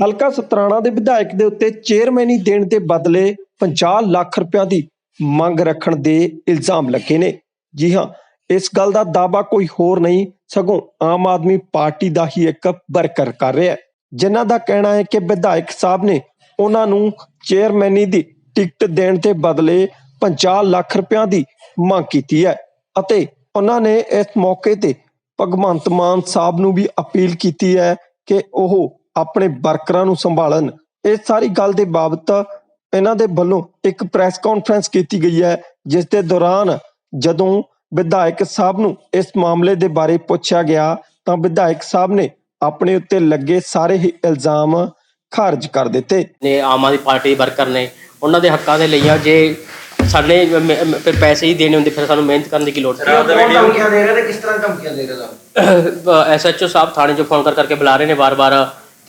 ਹਲਕਾ ਸਤਰਾਣਾ ਦੇ ਵਿਧਾਇਕ ਦੇ ਉੱਤੇ ਚੇਅਰਮੈਨੀ ਦੇਣ ਦੇ ਬਦਲੇ 50 ਲੱਖ ਰੁਪਇਆ ਦੀ ਮੰਗ ਰੱਖਣ ਦੇ ਇਲਜ਼ਾਮ ਲੱਗੇ ਨੇ। ਜੀ ਹਾਂ, ਇਸ ਗੱਲ ਦਾ ਦਾਅਵਾ ਕੋਈ ਹੋਰ ਨਹੀਂ, ਸਗੋਂ ਆਮ ਆਦਮੀ ਪਾਰਟੀ ਦਾ ਹੀ ਇੱਕ ਵਰਕਰ ਕਰ ਰਿਹਾ ਹੈ। ਜਿਨ੍ਹਾਂ ਦਾ ਕਹਿਣਾ ਹੈ ਕਿ ਵਿਧਾਇਕ ਸਾਹਿਬ ਨੇ ਉਹਨਾਂ ਨੂੰ ਚੇਅਰਮੈਨੀ ਦੀ ਟਿਕਟ ਦੇਣ ਦੇ ਬਦਲੇ 50 ਲੱਖ ਰੁਪਇਆ ਦੀ ਮੰਗ ਕੀਤੀ ਹੈ ਅਤੇ ਉਹਨਾਂ ਨੇ ਇਸ ਮੌਕੇ ਤੇ ਭਗਵੰਤ ਮਾਨ ਸਾਹਿਬ ਨੂੰ ਵੀ ਅਪੀਲ ਕੀਤੀ ਹੈ ਕਿ ਉਹ ਆਪਣੇ ਵਰਕਰਾਂ ਨੂੰ ਸੰਭਾਲਣ। ਇਸ ਸਾਰੀ ਗੱਲ ਦੇ ਬਾਬਤ ਇਹਨਾਂ ਦੇ ਵੱਲੋਂ ਇੱਕ ਪ੍ਰੈਸ ਕਾਨਫਰੰਸ ਕੀਤੀ ਗਈ ਹੈ ਜਿਸ ਦੇ ਦੌਰਾਨ ਜਦੋਂ ਵਿਧਾਇਕ ਸਾਹਿਬ ਨੂੰ ਇਸ ਮਾਮਲੇ ਦੇ ਬਾਰੇ ਪੁੱਛਿਆ ਗਿਆ ਤਾਂ ਵਿਧਾਇਕ ਸਾਹਿਬ ਨੇ ਆਪਣੇ ਉੱਤੇ ਲੱਗੇ ਸਾਰੇ ਹੀ ਇਲਜ਼ਾਮ ਖਾਰਜ ਕਰ ਦਿੱਤੇ। ਨੇ ਆਮ ਆਦਮੀ ਪਾਰਟੀ ਵਰਕਰ ਨੇ ਉਹਨਾਂ ਦੇ ਹੱਕਾਂ ਦੇ ਲਈ ਆ ਜੇ ਸਾਡੇ ਫਿਰ ਪੈਸੇ ਹੀ ਦੇਣੇ ਹੁੰਦੇ ਫਿਰ ਸਾਨੂੰ ਮਿਹਨਤ ਕਰਨ ਦੀ ਕੀ ਲੋੜ? ਕੌਣ ਧਮਕੀਆਂ ਦੇ ਰਿਹਾ ਤੇ ਕਿਸ ਤਰ੍ਹਾਂ ਧਮਕੀਆਂ ਦੇ ਰਿਹਾ ਤੁਹਾਨੂੰ ਐਸਐਚਓ ਸਾਹਿਬ ਥਾਣੇ 'ਚੋਂ ਫੋਨ ਕਰ ਕਰਕੇ ਬੁਲਾ ਰਹੇ ਨੇ ਵਾਰ-ਵਾਰ।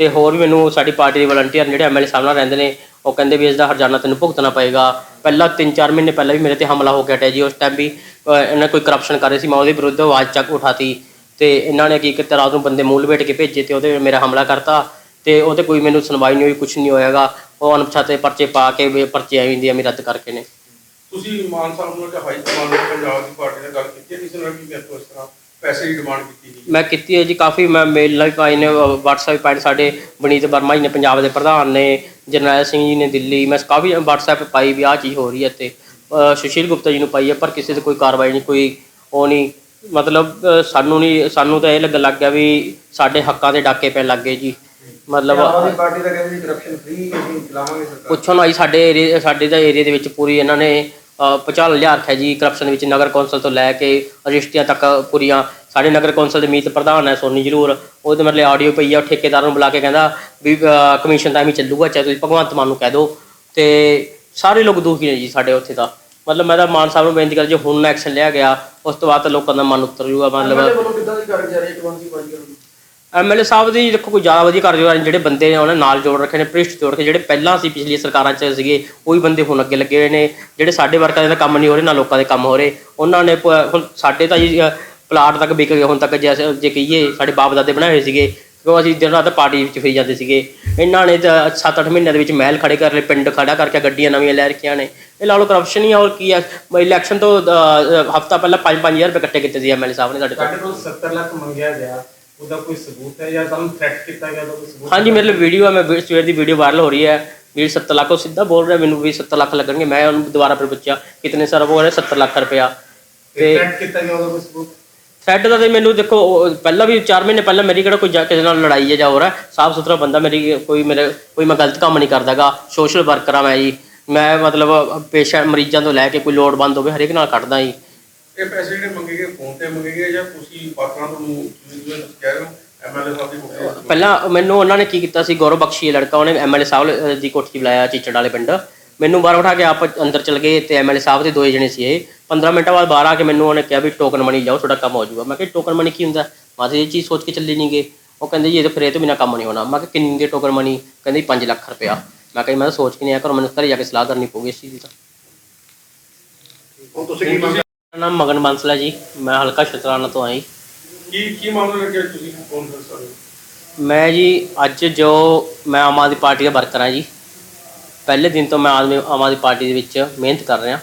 ਤੇ ਹੋਰ ਵੀ ਮੈਨੂੰ ਸਾਡੀ ਪਾਰਟੀ ਦੇ ਵਲੰਟੀਅਰ ਜਿਹੜੇ ਐਮਐਲਏ ਸਾਹਿਬ ਨਾਲ ਰਹਿੰਦੇ ਨੇ ਉਹ ਕਹਿੰਦੇ ਵੀ ਇਸ ਦਾ ਹਰਜਾਨਾ ਤੈਨੂੰ ਭੁਗਤਣਾ ਪਏਗਾ। ਪਹਿਲਾਂ 3-4 ਮਹੀਨੇ ਪਹਿਲਾਂ ਵੀ ਮੇਰੇ ਤੇ ਹਮਲਾ ਹੋ ਗਿਆ ਟੈ ਜੀ ਉਸ ਟਾਈਮ ਵੀ ਅਹ, ਇਹਨਾਂ ਕੋਈ ਕਰਪਸ਼ਨ ਕਰ ਰਹੇ ਸੀ ਮੈਂ ਉਹਦੇ ਵਿਰੁੱਧ ਆਵਾਜ਼ ਚੱਕ ਉਠਾਤੀ ਤੇ ਇਹਨਾਂ ਨੇ ਕੀ ਕੀਤਾ ਰਾਤ ਨੂੰ ਬੰਦੇ ਮੂਲ ਲਪੇਟ ਕੇ ਭੇਜੇ ਤੇ ਉਹਦੇ ਮੇਰਾ ਹਮਲਾ ਕਰਤਾ ਤੇ ਉਹਦੇ ਕੋਈ ਮੈਨੂੰ ਸੁਣਵਾਈ ਨਹੀਂ ਹੋਈ ਕੁਝ ਨਹੀਂ ਹੋਇਆਗਾ। ਉਹ ਅਣਪਛਾਤੇ ਪਰਚੇ ਪਾ ਕੇ ਵੀ ਪਰਚੇ ਆਈ ਹੁੰਦੀ ਆ ਮੇਰੀ ਰੱਦ ਕਰਕੇ ਨੇ। ਤੁਸੀਂ ਮਾਨ ਸਾਹਿਬ ਨੂੰ ਹਾਈ ਕਮਾਂਡ ਪੰਜਾਬ ਦੀ ਪਾਰਟੀ ਨਾਲ ਗੱਲ ਕੀਤੀ ਕਿਸੇ ਨਾਲ ਵੀ ਮੇਰੇ ਤੋਂ ਇਸ ਤਰ੍ਹਾਂ? ਪੈਸੇ ਦੀ ਡਿਮਾਂਡ ਕੀਤੀ ਗਈ ਮੈਂ ਕੀਤੀ ਹੈ ਜੀ ਕਾਫੀ ਮੈਂ ਮੇਲ ਵੀ ਪਾਏ ਨੇ WhatsApp ਪਾਏ ਨੇ ਸਾਡੇ ਬਨੀਤ ਵਰਮਾ ਜੀ ਨੇ ਪੰਜਾਬ ਦੇ ਪ੍ਰਧਾਨ ਨੇ ਜਰਨੈਲ ਸਿੰਘ ਜੀ ਨੇ ਦਿੱਲੀ ਮੈਂ ਕਾਫੀ WhatsApp ਪਾਈ ਵੀ ਆਹ ਚੀਜ਼ ਹੋ ਰਹੀ ਹੈ ਤੇ ਸੁਸ਼ੀਲ ਗੁਪਤਾ ਜੀ ਨੂੰ ਪਾਈ ਹੈ ਪਰ ਕਿਸੇ ਤੇ ਕੋਈ ਕਾਰਵਾਈ ਨਹੀਂ ਕੋਈ ਉਹ ਨਹੀਂ। ਮਤਲਬ ਸਾਨੂੰ ਨਹੀਂ ਸਾਨੂੰ ਤਾਂ ਇਹ ਲੱਗ ਲੱਗ ਗਿਆ ਵੀ ਸਾਡੇ ਹੱਕਾਂ ਦੇ ਡਾਕੇ ਪੈਣ ਲੱਗ ਗਏ ਜੀ। ਮਤਲਬ ਆਮ ਪਾਰਟੀ ਦਾ ਕਹਿੰਦੇ ਜੀ ਕਰਪਸ਼ਨ ਫ੍ਰੀ ਅਸੀਂ ਚਲਾਵਾਂਗੇ ਸਰਕਾਰ। ਪੁੱਛੋ ਨਾ ਜੀ ਸਾਡੇ ਏਰੀਏ ਸਾਡੇ ਦਾ ਏਰੀਆ ਦੇ ਵਿੱਚ ਪੂਰੀ ਇਹਨਾਂ ਨੇ ਅਹ, ਭੁਚਾਲ ਰੱਖਿਆ ਜੀ ਕਰਪਸ਼ਨ ਵਿੱਚ ਨਗਰ ਕੌਂਸਲ ਤੋਂ ਲੈ ਕੇ ਰਜਿਸਟਰੀਆਂ ਤੱਕ ਪੂਰੀਆਂ। ਸਾਡੇ ਨਗਰ ਕੌਂਸਲ ਦੇ ਮੀਤ ਪ੍ਰਧਾਨ ਹੈ ਸੋਨੀ ਜਰੂਰ। ਉਹਦੇ ਮਤਲਬ ਆਡੀਓ ਪਈ ਆ ਉਹ ਠੇਕੇਦਾਰ ਨੂੰ ਬੁਲਾ ਕੇ ਕਹਿੰਦਾ ਵੀ ਕਮਿਸ਼ਨ ਤਾਂ ਐਵੇਂ ਚੱਲੂਗਾ ਚਾਹੇ ਤੁਸੀਂ ਭਗਵੰਤ ਮਾਨ ਨੂੰ ਕਹਿ ਦਿਓ। ਤੇ ਸਾਰੇ ਲੋਕ ਦੁਖੀ ਨੇ ਜੀ ਸਾਡੇ ਉੱਥੇ ਤਾਂ। ਮਤਲਬ ਮੈਂ ਤਾਂ ਮਾਨ ਸਾਹਿਬ ਨੂੰ ਬੇਨਤੀ ਕਰ ਜੇ ਹੁਣ ਐਕਸ਼ਨ ਲਿਆ ਗਿਆ ਉਸ ਤੋਂ ਬਾਅਦ ਤਾਂ ਲੋਕਾਂ ਦਾ ਮਨ ਉਤਰ ਜੂਗਾ ਮਤਲਬ ਐਮਐਲਏ ਸਾਹਿਬ ਦੀ ਦੇਖੋ ਕੋਈ ਜ਼ਿਆਦਾ ਵਧੀਆ ਕਾਰਜਕਾਰ ਜਿਹੜੇ ਬੰਦੇ ਨੇ, ਉਹਨਾਂ ਨਾਲ ਜੋੜ ਰੱਖੇ ਨੇ ਪ੍ਰਿਸ਼ਟ ਜੋੜ ਕੇ ਜਿਹੜੇ ਪਹਿਲਾਂ ਸੀ ਪਿਛਲੀ ਸਰਕਾਰਾਂ 'ਚ ਸੀਗੇ, ਉਹੀ ਬੰਦੇ ਹੁਣ ਅੱਗੇ ਲੱਗੇ ਹੋਏ ਨੇ, ਜਿਹੜੇ ਸਾਡੇ ਵਰਕਰਾਂ ਦੇ ਕੰਮ ਨਹੀਂ ਹੋ ਰਹੇ, ਨਾ ਲੋਕਾਂ ਦੇ ਕੰਮ ਹੋ ਰਹੇ। ਉਹਨਾਂ ਨੇ ਹੁਣ ਸਾਡੇ ਤਾਂ ਜੀ ਪਲਾਟ ਤੱਕ ਵਿਕ ਗਏ, ਹੁਣ ਤੱਕ ਜੈਸੇ ਜੇ ਕਹੀਏ, ਸਾਡੇ ਬਾਪ ਦਾਦੇ ਬਣਾਏ ਹੋਏ ਸੀਗੇ ਕਿਉਂ ਅਸੀਂ ਦਿਨ ਰਾਤ ਪਾਰਟੀ ਵਿੱਚ ਫਿਰੀ ਜਾਂਦੇ ਸੀਗੇ। ਇਹਨਾਂ ਨੇ 7-8 ਮਹੀਨਿਆਂ ਦੇ ਵਿੱਚ ਮਹਿਲ ਖੜੇ ਕਰ ਲਏ, ਪਿੰਡ ਖੜਾ ਕਰਕੇ ਗੱਡੀਆਂ ਨਵੀਆਂ ਲੈ ਰੱਖੀਆਂ ਨੇ। ਇਹ ਲਾ ਲਓ ਕਰਪਸ਼ਨ ਹੀ ਆ, ਹੋਰ ਕੀ ਆ। ਇਲੈਕਸ਼ਨ ਤੋਂ ਹਫਤਾ ਪਹਿਲਾਂ 5-5000 ਰੁਪਏ ਇਕੱਠੇ ਕੀਤੇ ਸੀ ਐਮਐਲਏ ਸਾਹਿਬ ਨੇ ਸਾਡੇ ਤੋਂ। 70 ਲੱਖ ਮੰਗਿਆ ਗਿਆ। ਉਹਦਾ ਕੋਈ ਸਬੂਤ ਹੈ ਜਾਂ ਤੁਹਾਨੂੰ ਥ੍ਰੈਟ ਕੀਤਾ ਗਿਆ ਉਹਦਾ ਕੋਈ ਸਬੂਤ ਹਾਂਜੀ ਮੇਰੇ ਲਈ ਵੀਡੀਓ ਹੈ ਮੈਂ ਵੀ- ਸਵੇਰ ਦੀ ਵੀਡੀਓ ਵਾਇਰਲ ਹੋ ਰਹੀ ਹੈ। ਵੀ 70 ਲੱਖ ਉਹ ਸਿੱਧਾ ਬੋਲ ਰਿਹਾ ਮੈਨੂੰ ਵੀ 70 ਲੱਖ ਲੱਗਣਗੇ। ਮੈਂ ਉਹਨੂੰ ਦੁਬਾਰਾ ਫਿਰ ਪੁੱਛਿਆ ਕਿਤਨੇ ਸਰ ਉਹ ਕਹਿੰਦਾ 70 ਲੱਖ ਰੁਪਇਆ। ਤੇ ਥ੍ਰੈਟ ਕੀਤਾ ਗਿਆ ਉਹਦਾ ਕੋਈ ਸਬੂਤ? ਥ੍ਰੈਡ ਦਾ ਤੇ ਮੈਨੂੰ ਦੇਖੋ ਉਹ ਪਹਿਲਾਂ ਵੀ 4 ਮਹੀਨੇ ਪਹਿਲਾਂ ਮੇਰੀ ਕਿਹੜਾ ਕੋਈ ਜਾ- ਕਿਸੇ ਨਾਲ ਲੜਾਈ ਹੈ ਜਾਂ ਹੋਰ ਹੈ ਸਾਫ਼ ਸੁਥਰਾ ਬੰਦਾ ਮੇਰੀ ਕੋਈ ਮੇਰੇ ਕੋਈ ਮੈਂ ਗਲਤ ਕੰਮ ਨਹੀਂ ਕਰਦਾਗਾ ਸੋਸ਼ਲ ਵਰਕਰ ਆ ਮੈਂ ਜੀ। ਮੈਂ ਮਤਲਬ ਪੇਸ਼ੈਂਟ ਮਰੀਜ਼ਾਂ ਤੋਂ ਲੈ ਕੇ ਕੋਈ ਲੋੜਵੰਦ ਹੋਵੇ ਹਰੇਕ ਨਾਲ ਕੱਢਦਾ ਜੀ। ਇਹ ਪੈਸੇ ਜਿਹੜੇ ਮੰਗੇ ਗਏ ਫੋਨ ਤੇ ਮੰਗੇ ਗਏ ਜਾਂ ਤੁਸੀਂ ਪਾਤਰਾਂ ਤੋਂ ਤੁਸੀਂ ਜੋ ਕਹਿ ਰਹੇ ਹੋ ਐਮਐਲਏ ਸਾਹਿਬ ਦੀ ਕੋਠੀ ਪਹਿਲਾਂ ਮੈਨੂੰ ਉਹਨਾਂ ਨੇ ਕੀ ਕੀਤਾ ਸੀ ਗੌਰਵ ਬਖਸ਼ੀ ਇਹ ਲੜਕਾ ਉਹਨੇ ਐਮਐਲਏ ਸਾਹਿਬ ਦੀ ਕੋਠੀ ਬੁਲਾਇਆ ਚੀਚੜ ਵਾਲੇ ਪਿੰਡ। ਮੈਨੂੰ ਬਾਹਰ ਉਠਾ ਕੇ ਆਪ ਅੰਦਰ ਚਲ ਗਏ ਤੇ ਐਮਐਲਏ ਸਾਹਿਬ ਦੇ ਦੋਏ ਜਣੇ ਸੀ ਇਹ। 15 ਮਿੰਟਾਂ ਬਾਅਦ ਬਾਹਰ ਆ ਕੇ ਮੈਨੂੰ ਉਹਨੇ ਕਿਹਾ ਵੀ ਟੋਕਨ ਮਨੀ ਜਾਓ ਤੁਹਾਡਾ ਕੰਮ ਹੋ ਜਾਊਗਾ। ਮੈਂ ਕਿਹਾ ਟੋਕਨ ਮਨੀ ਕੀ ਹੁੰਦਾ? ਮੈਂ ਤਾਂ ਇਹ ਚੀਜ਼ ਸੋਚ ਕੇ ਚੱਲੇ ਨਹੀਂਗੇ ਉਹ ਕਹਿੰਦੇ ਜੀ ਇਹ ਤਾਂ ਫਿਰ ਇਹ ਤੋਂ ਬਿਨਾ ਕੰਮ ਨਹੀਂ ਹੋਣਾ। ਮੈਂ ਕਿਹਾ ਕਿੰਨੀ ਦੇ ਟੋਕਨ ਮਨੀ ਕਹਿੰਦੇ 5 ਲੱਖ ਰੁਪਇਆ। ਮੈਂ ਕਿਹਾ ਮੈਂ ਸੋਚ ਕੇ ਨਹੀਂ ਆਇਆ ਘਰੋਂ ਮੈਨੂੰ ਘਰੇ ਜਾ ਕੇ ਸਲਾਹ ਕਰਨੀ ਪਊਗੀ ਇਸ ਚੀਜ਼ ਦੀ ਤਾਂ। ਹੁਣ ਤੁਸੀਂ ਕੀ ਮੰਗ ਮੇਰਾ ਨਾਮ ਮਗਨ ਬਾਂਸਲਾ ਜੀ। ਮੈਂ ਹਲਕਾ ਸ਼ਤਰਾਣਾ ਤੋਂ ਆਈ। ਕੀ ਕੀ ਮਾਮਲਾ ਲੱਗਿਆ ਤੁਸੀਂ ਫੋਨ ਕਰ ਸਕਦੇ ਹੋ? ਮੈਂ ਜੀ ਅੱਜ ਜੋ ਮੈਂ ਆਮ ਆਦਮੀ ਪਾਰਟੀ ਦਾ ਵਰਕਰ ਹਾਂ ਜੀ। ਪਹਿਲੇ ਦਿਨ ਤੋਂ ਮੈਂ ਆਦਮੀ ਆਮ ਆਦਮੀ ਪਾਰਟੀ ਦੇ ਵਿੱਚ ਮਿਹਨਤ ਕਰ ਰਿਹਾ।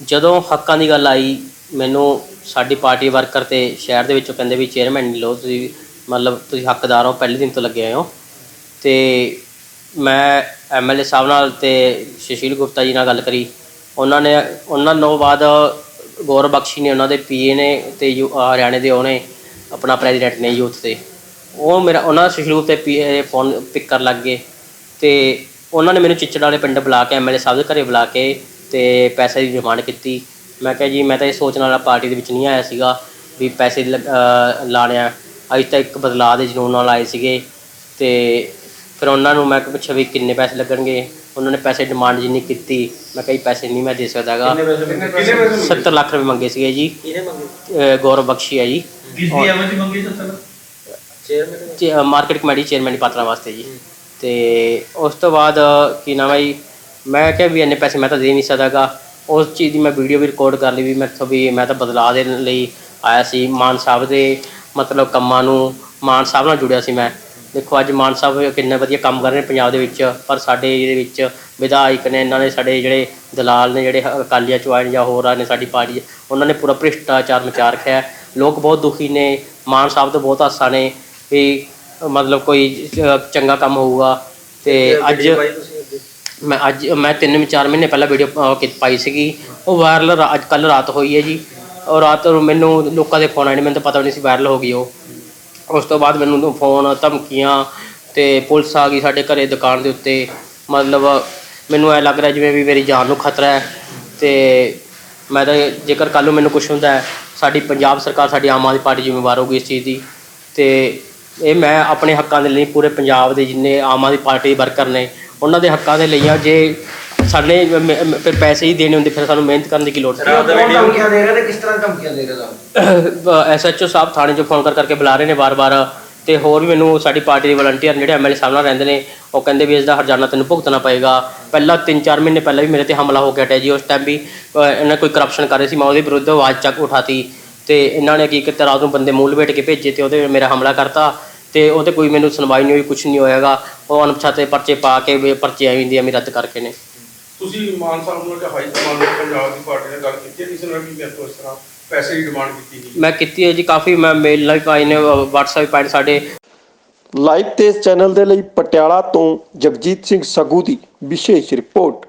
ਜਦੋਂ ਹੱਕਾਂ ਦੀ ਗੱਲ ਆਈ ਮੈਨੂੰ ਸਾਡੀ ਪਾਰਟੀ ਵਰਕਰ ਤੇ ਸ਼ਹਿਰ ਦੇ ਵਿੱਚੋਂ ਕਹਿੰਦੇ ਵੀ ਚੇਅਰਮੈਨ ਨਹੀਂ ਲਓ ਤੁਸੀਂ ਮਤਲਬ ਤੁਸੀਂ ਹੱਕਦਾਰ ਹੋ ਪਹਿਲੇ ਦਿਨ ਤੋਂ ਲੱਗੇ ਹੋਏ ਹੋ। ਤੇ ਮੈਂ ਐਮਐਲਏ ਸਾਹਿਬ ਨਾਲ ਤੇ ਸੁਸ਼ੀਲ ਗੁਪਤਾ ਜੀ ਨਾਲ ਗੱਲ ਕਰੀ। ਉਹਨਾਂ ਨੇ ਉਹਨਾਂ ਤੋਂ ਬਾਅਦ ਗੌਰਵ ਬਖਸ਼ੀ ਨੇ ਉਹਨਾਂ ਦੇ ਪੀਏ ਨੇ ਤੇ ਯੂ- ਅਹ ਹਰਿਆਣੇ ਦੇ ਉਹਨੇ ਆਪਣਾ ਪ੍ਰੈਜ਼ੀਡੈਂਟ ਨੇ ਯੂਥ 'ਤੇ ਉਹ ਮੇਰਾ ਉਹਨਾਂ ਦਾ Sushil Gupta PA phone pick ਕਰਨ ਲੱਗ ਗਏ ਤੇ ਉਹਨਾਂ ਨੇ ਮੈਨੂੰ ਚਿੱਚੜ ਵਾਲੇ ਪਿੰਡ ਬੁਲਾ ਕੇ ਐਮਐਲਏ ਸਾਹਿਬ ਦੇ ਘਰੇ ਬੁਲਾ ਕੇ ਤੇ ਪੈਸੇ ਦੀ ਡਿਮਾਂਡ ਕੀਤੀ। ਮੈਂ ਕਿਹਾ ਜੀ, ਮੈਂ ਤਾਂ ਇਹ ਸੋਚਣ ਵਾਲਾ ਪਾਰਟੀ ਦੇ ਵਿੱਚ ਨਹੀਂ ਆਇਆ ਸੀਗਾ ਵੀ ਪੈਸੇ ਲ- ਅਹ ਲਾਣੇ ਆ। ਅੱਜ ਤਾਂ ਇੱਕ ਬਦਲਾਅ ਦੇ ਜਨੂਨ ਨਾਲ ਆਏ ਸੀਗੇ ਤੇ ਫਿਰ ਉਹਨਾਂ ਨੂੰ ਮੈਂ ਪੁੱਛਿਆ ਵੀ ਕਿੰਨੇ ਪੈਸੇ ਲੱਗਣਗੇ? ਉਹਨਾਂ ਨੇ ਪੈਸੇ ਡਿਮਾਂਡ ਜਿੰਨੀ ਕੀਤੀ ਮੈਂ ਕਿਹਾ ਪੈਸੇ ਨਹੀਂ ਮੈਂ ਦੇ ਸਕਦਾਗਾ। ਕਿੰਨੇ ਪੈਸੇ ਕਿੰਨੇ ਪੈਸੇ ਮੰਗੇ? 70 ਲੱਖ ਰੁਪਏ ਮੰਗੇ ਸੀਗੇ ਜੀ। ਕਿਹਨੇ ਮੰਗੇ? ਅਹ ਗੌਰਵ ਬਖਸ਼ੀ ਹੈ ਜੀ। ਚੇਅਰਮੈਨ ਮਾਰਕੀਟ ਕਮੇਟੀ ਚੇਅਰਮੈਨ ਦੀ ਪਾਤਰਾ ਵਾਸਤੇ ਜੀ। ਤੇ ਉਸ ਤੋਂ ਬਾਅਦ ਕੀ ਨਾਮ ਹੈ ਜੀ? ਮੈਂ ਕਿਹਾ ਵੀ ਇੰਨੇ ਪੈਸੇ ਮੈਂ ਤਾਂ ਦੇ ਨਹੀਂ ਸਕਦਾਗਾ। ਉਸ ਚੀਜ਼ ਦੀ ਮੈਂ ਵੀਡੀਓ ਵੀ ਰਿਕਾਰਡ ਕਰ ਲਈ ਵੀ ਮੈਥੋਂ ਵੀ ਮੈਂ ਤਾਂ ਬਦਲਾਅ ਦੇਣ ਲਈ ਆਇਆ ਸੀ। ਮਾਨ ਸਾਹਿਬ ਦੇ ਮਤਲਬ ਕੰਮਾਂ ਨੂੰ ਮਾਨ ਸਾਹਿਬ ਨਾਲ ਜੁੜਿਆ ਸੀ ਮੈਂ। ਦੇਖੋ ਅੱਜ ਮਾਨ ਸਾਹਿਬ ਕਿੰਨਾ ਵਧੀਆ ਕੰਮ ਕਰ ਰਹੇ ਨੇ ਪੰਜਾਬ ਦੇ ਵਿੱਚ ਪਰ ਸਾਡੇ ਇਹਦੇ ਵਿੱਚ ਵਿਧਾਇਕ ਨੇ ਇਹਨਾਂ ਨੇ ਸਾਡੇ ਜਿਹੜੇ ਦਲਾਲ ਨੇ ਜਿਹੜੇ ਅਕਾਲੀਆਂ ਚੋਂ ਆਏ ਨੇ ਜਾਂ ਹੋਰ ਆ ਨੇ ਸਾਡੀ ਪਾਰਟੀ ਉਹਨਾਂ ਨੇ ਪੂਰਾ ਭ੍ਰਿਸ਼ਟਾਚਾਰ ਮਚਾ ਰੱਖਿਆ ਹੈ। ਲੋਕ ਬਹੁਤ ਦੁਖੀ ਨੇ ਮਾਨ ਸਾਹਿਬ ਤੋਂ ਬਹੁਤ ਆਸਾਂ ਨੇ ਵੀ ਮਤਲਬ ਕੋਈ ਚੰਗਾ ਕੰਮ ਹੋਊਗਾ ਤੇ ਅੱਜ ਮੈਂ ਅੱਜ ਮੈਂ ਤਿੰਨ ਚਾਰ ਮਹੀਨੇ ਪਹਿਲਾਂ ਵੀਡੀਓ ਪਾਈ ਸੀਗੀ। ਉਹ ਵਾਇਰਲ ਅੱਜ ਕੱਲ ਰਾਤ ਹੋਈ ਹੈ ਜੀ। ਔਰ ਰਾਤ ਨੂੰ ਮੈਨੂੰ ਲੋਕਾਂ ਦੇ ਫੋਨ ਆਏ ਨੇ ਮੈਨੂੰ ਤਾਂ ਪਤਾ ਵੀ ਨਹੀਂ ਸੀ ਵਾਇਰਲ ਹੋ ਗਈ ਉਹ। ਉਸ ਤੋਂ ਬਾਅਦ ਮੈਨੂੰ ਫੋਨ, ਧਮਕੀਆਂ ਤੇ ਪੁਲਿਸ ਆ ਗਈ ਸਾਡੇ ਘਰੇ ਦੁਕਾਨ ਦੇ ਉੱਤੇ। ਮਤਲਬ ਮੈਨੂੰ ਐ ਲੱਗ ਰਿਹਾ ਜਿਵੇਂ ਵੀ ਮੇਰੀ ਜਾਨ ਨੂੰ ਖਤਰਾ ਹੈ ਤੇ ਮੈਂ ਤਾਂ ਜੇਕਰ ਕੱਲ ਨੂੰ ਮੈਨੂੰ ਕੁਝ ਹੁੰਦਾ ਹੈ, ਸਾਡੀ ਪੰਜਾਬ ਸਰਕਾਰ ਸਾਡੀ ਆਮ ਆਦਮੀ ਪਾਰਟੀ ਜ਼ਿੰਮੇਵਾਰ ਹੋਊਗੀ ਇਸ ਚੀਜ਼ ਦੀ। ਤੇ ਇਹ ਮੈਂ ਆਪਣੇ ਹੱਕਾਂ ਦੇ ਲਈ ਪੂਰੇ ਪੰਜਾਬ ਦੇ ਜਿੰਨੇ ਆਮ ਆਦਮੀ ਪਾਰਟੀ ਦੇ ਵਰਕਰ ਨੇ, ਉਹਨਾਂ ਦੇ ਹੱਕਾਂ ਦੇ ਲਈ ਆ ਜੇ ਸਾਡੇ ਮ- ਮ- ਫਿਰ ਪੈਸੇ ਹੀ ਦੇਣੇ ਹੁੰਦੇ ਫਿਰ ਸਾਨੂੰ ਮਿਹਨਤ ਕਰਨ ਦੀ ਕੀ ਲੋੜ? ਸੀ ਕੌਣ ਧਮਕੀਆਂ ਦੇ ਰਿਹਾ ਤੇ ਕਿਸ ਤਰ੍ਹਾਂ ਧਮਕੀਆਂ ਦੇ ਰਿਹਾ ਤੁਹਾਨੂੰ ਐਸਐਚਓ ਸਾਹਿਬ ਥਾਣੇ 'ਚੋਂ ਫੋਨ ਕਰ ਕਰਕੇ ਬੁਲਾ ਰਹੇ ਨੇ ਵਾਰ-ਵਾਰ ਤੇ ਹੋਰ ਵੀ ਮੈਨੂੰ ਸਾਡੀ ਪਾਰਟੀ ਦੇ ਵਲੰਟੀਅਰ ਜਿਹੜੇ ਐਮਐਲਏ ਸਾਹਿਬ ਨਾਲ ਰਹਿੰਦੇ ਨੇ ਉਹ ਕਹਿੰਦੇ ਵੀ ਇਸ ਦਾ ਹਰਜਾਨਾ ਤੈਨੂੰ ਭੁਗਤਣਾ ਪਏਗਾ। ਪਹਿਲਾਂ 3-4 ਮਹੀਨੇ ਪਹਿਲਾਂ ਵੀ ਮੇਰੇ ਤੇ ਹਮਲਾ ਹੋ ਗਿਆ ਟੈ ਜੀ ਉਸ ਟਾਈਮ ਵੀ ਅਹ, ਇਹਨਾਂ ਕੋਈ ਕਰਪਸ਼ਨ ਕਰ ਰਹੇ ਸੀ ਮੈਂ ਉਹਦੇ ਵਿਰੁੱਧ ਆਵਾਜ਼ ਚੱਕ ਉਠਾਤੀ ਤੇ ਇਹਨਾਂ ਨੇ ਕੀ ਕੀਤਾ ਰਾਤ ਨੂੰ ਬੰਦੇ ਮੂਲ ਲਪੇਟ ਕੇ ਭੇਜੇ ਤੇ ਉਹਦੇ ਮੇਰਾ ਹਮਲਾ ਕਰਤਾ ਤੇ ਉਹਤੇ ਕੋਈ ਮੈਨੂੰ ਸੁਣਵਾਈ ਨਹੀਂ ਹੋਈ ਕੁਝ ਨਹੀਂ ਹੋਇਆਗਾ। ਉਹ ਅਣਪਛਾਤੇ ਪਰਚੇ ਪਾ ਕੇ ਵੀ ਪਰਚੇ ਆਈ ਹੁੰਦੀ ਆ ਮੇਰੀ ਰੱਦ ਕਰਕੇ ਨੇ। ਤੁਸੀਂ ਮਾਨ ਸਾਹਿਬ ਨੂੰ ਤੇ ਹਾਈ ਕਮਾਂਡ ਨੂੰ ਪੰਜਾਬ ਦੀ ਪਾਰਟੀ ਨਾਲ ਗੱਲ ਕੀਤੀ ਹੈ ਕਿਸੇ ਨਾਲ ਵੀ ਮੇਰੇ ਤੋਂ ਇਸ ਤਰ੍ਹਾਂ? ਪੈਸੇ ਦੀ ਡਿਮਾਂਡ ਕੀਤੀ ਗਈ ਮੈਂ ਕੀਤੀ ਹੈ ਜੀ ਕਾਫੀ ਮੈਂ ਮੇਲ ਵੀ ਪਾਏ ਨੇ WhatsApp ਨੇ ਸਾਡੇ। ਲਾਈਵ ਤੇ ਇਸ ਚੈਨਲ ਦੇ ਲਈ ਪਟਿਆਲਾ ਤੋਂ ਜਗਜੀਤ ਸਿੰਘ ਸਗੂ ਦੀ ਵਿਸ਼ੇਸ਼ ਰਿਪੋਰਟ।